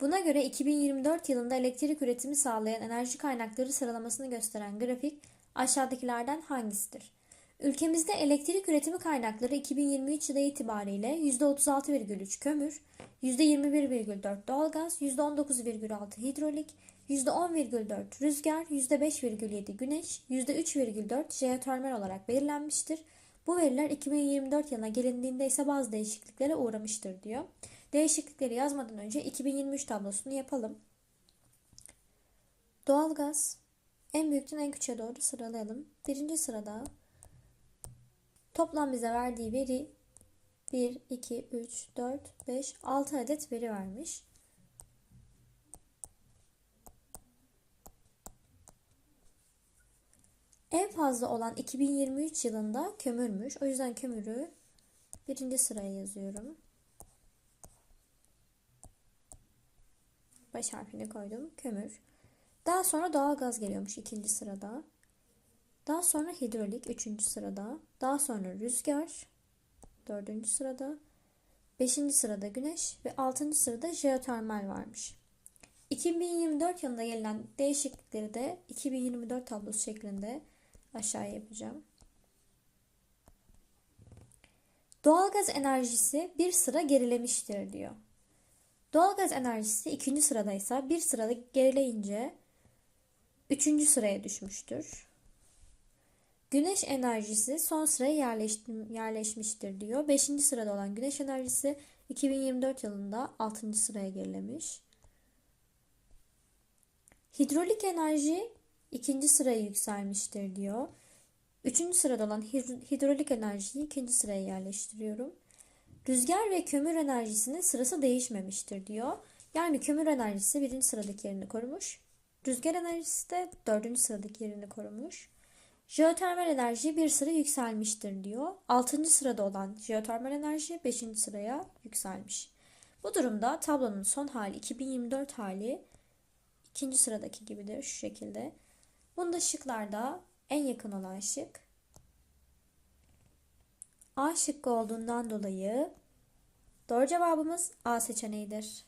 Buna göre 2024 yılında elektrik üretimi sağlayan enerji kaynakları sıralamasını gösteren grafik aşağıdakilerden hangisidir? Ülkemizde elektrik üretimi kaynakları 2023 yılı itibariyle %36,3 kömür, %21,4 doğalgaz, %19,6 hidrolik, %10,4 rüzgar, %5,7 güneş, %3,4 jeotermal olarak belirlenmiştir. Bu veriler 2024 yılına gelindiğinde ise bazı değişikliklere uğramıştır diyor. Değişiklikleri yazmadan önce 2023 tablosunu yapalım. Doğalgaz en büyükten en küçüğe doğru sıralayalım. Birinci sırada toplam bize verdiği veri 1, 2, 3, 4, 5, 6 adet veri vermiş. En fazla olan 2023 yılında kömürmüş. O yüzden kömürü birinci sıraya yazıyorum. Baş harfini koydum. Kömür. Daha sonra doğalgaz geliyormuş ikinci sırada. Daha sonra hidrolik üçüncü sırada. Daha sonra rüzgar dördüncü sırada. Beşinci sırada güneş ve altıncı sırada jeotermal varmış. 2024 yılında gelen değişiklikleri de 2024 tablosu şeklinde aşağıya yapacağım. Doğalgaz enerjisi bir sıra gerilemiştir diyor. Doğalgaz enerjisi ikinci sıradaysa bir sırada gerileyince üçüncü sıraya düşmüştür. Güneş enerjisi son sıraya yerleşmiştir diyor. Beşinci sırada olan güneş enerjisi 2024 yılında altıncı sıraya gerilemiş. Hidrolik enerji ikinci sıraya yükselmiştir diyor. Üçüncü sırada olan hidrolik enerjiyi ikinci sıraya yerleştiriyorum. Rüzgar ve kömür enerjisinin sırası değişmemiştir diyor. Yani kömür enerjisi birinci sıradaki yerini korumuş. Rüzgar enerjisi de dördüncü sıradaki yerini korumuş. Jeotermal enerji bir sıra yükselmiştir diyor. Altıncı sırada olan jeotermal enerji beşinci sıraya yükselmiş. Bu durumda tablonun son hali 2024 hali ikinci sıradaki gibidir şu şekilde. Bunda şıklarda en yakın olan şık A şıkkı olduğundan dolayı doğru cevabımız A seçeneğidir.